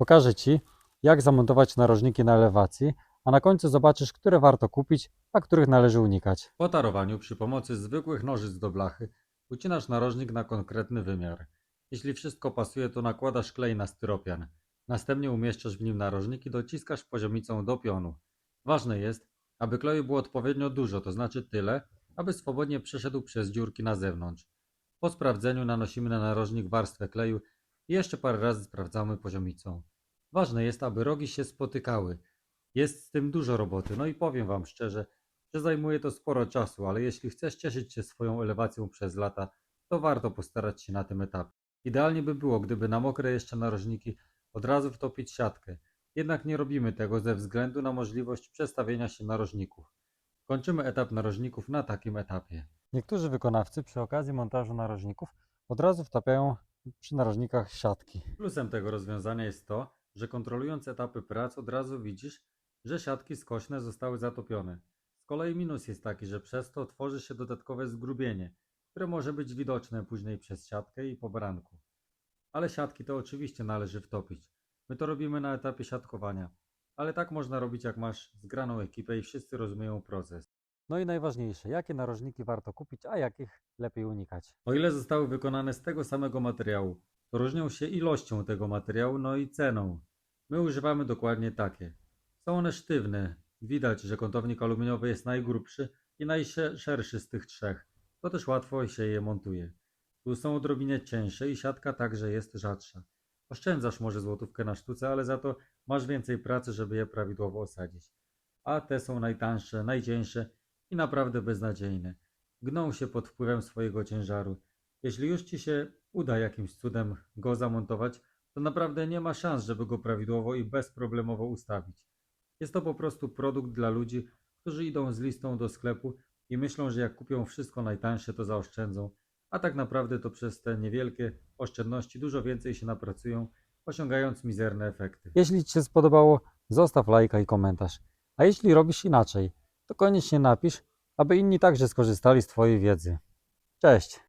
Pokażę Ci, jak zamontować narożniki na elewacji, a na końcu zobaczysz, które warto kupić, a których należy unikać. Po tarowaniu przy pomocy zwykłych nożyc do blachy ucinasz narożnik na konkretny wymiar. Jeśli wszystko pasuje, to nakładasz klej na styropian. Następnie umieszczasz w nim narożnik i dociskasz poziomicą do pionu. Ważne jest, aby kleju było odpowiednio dużo, to znaczy tyle, aby swobodnie przeszedł przez dziurki na zewnątrz. Po sprawdzeniu nanosimy na narożnik warstwę kleju i jeszcze parę razy sprawdzamy poziomicą. Ważne jest, aby rogi się spotykały. Jest z tym dużo roboty, no i powiem Wam szczerze, że zajmuje to sporo czasu, ale jeśli chcesz cieszyć się swoją elewacją przez lata, to warto postarać się na tym etapie. Idealnie by było, gdyby na mokre jeszcze narożniki od razu wtopić siatkę. Jednak nie robimy tego ze względu na możliwość przestawienia się narożników. Kończymy etap narożników na takim etapie. Niektórzy wykonawcy przy okazji montażu narożników od razu wtapiają przy narożnikach siatki. Plusem tego rozwiązania jest to, że kontrolując etapy prac od razu widzisz, że siatki skośne zostały zatopione. Z kolei minus jest taki, że przez to tworzy się dodatkowe zgrubienie, które może być widoczne później przez siatkę i po branku. Ale siatki to oczywiście należy wtopić. My to robimy na etapie siatkowania, ale tak można robić jak masz zgraną ekipę i wszyscy rozumieją proces. No i najważniejsze, jakie narożniki warto kupić, a jakich lepiej unikać. O ile zostały wykonane z tego samego materiału, to różnią się ilością tego materiału, no i ceną. My używamy dokładnie takie. Są one sztywne. Widać, że kątownik aluminiowy jest najgrubszy i najszerszy z tych trzech. To też łatwo się je montuje. Tu są odrobinę cieńsze i siatka także jest rzadsza. Oszczędzasz może złotówkę na sztuce, ale za to masz więcej pracy, żeby je prawidłowo osadzić. A te są najtańsze, najcieńsze i naprawdę beznadziejne. Gną się pod wpływem swojego ciężaru. Jeśli już Ci się uda jakimś cudem go zamontować, to naprawdę nie ma szans, żeby go prawidłowo i bezproblemowo ustawić. Jest to po prostu produkt dla ludzi, którzy idą z listą do sklepu i myślą, że jak kupią wszystko najtańsze, to zaoszczędzą, a tak naprawdę to przez te niewielkie oszczędności dużo więcej się napracują, osiągając mizerne efekty. Jeśli Ci się spodobało, zostaw lajka i komentarz. A jeśli robisz inaczej, to koniecznie napisz, aby inni także skorzystali z Twojej wiedzy. Cześć!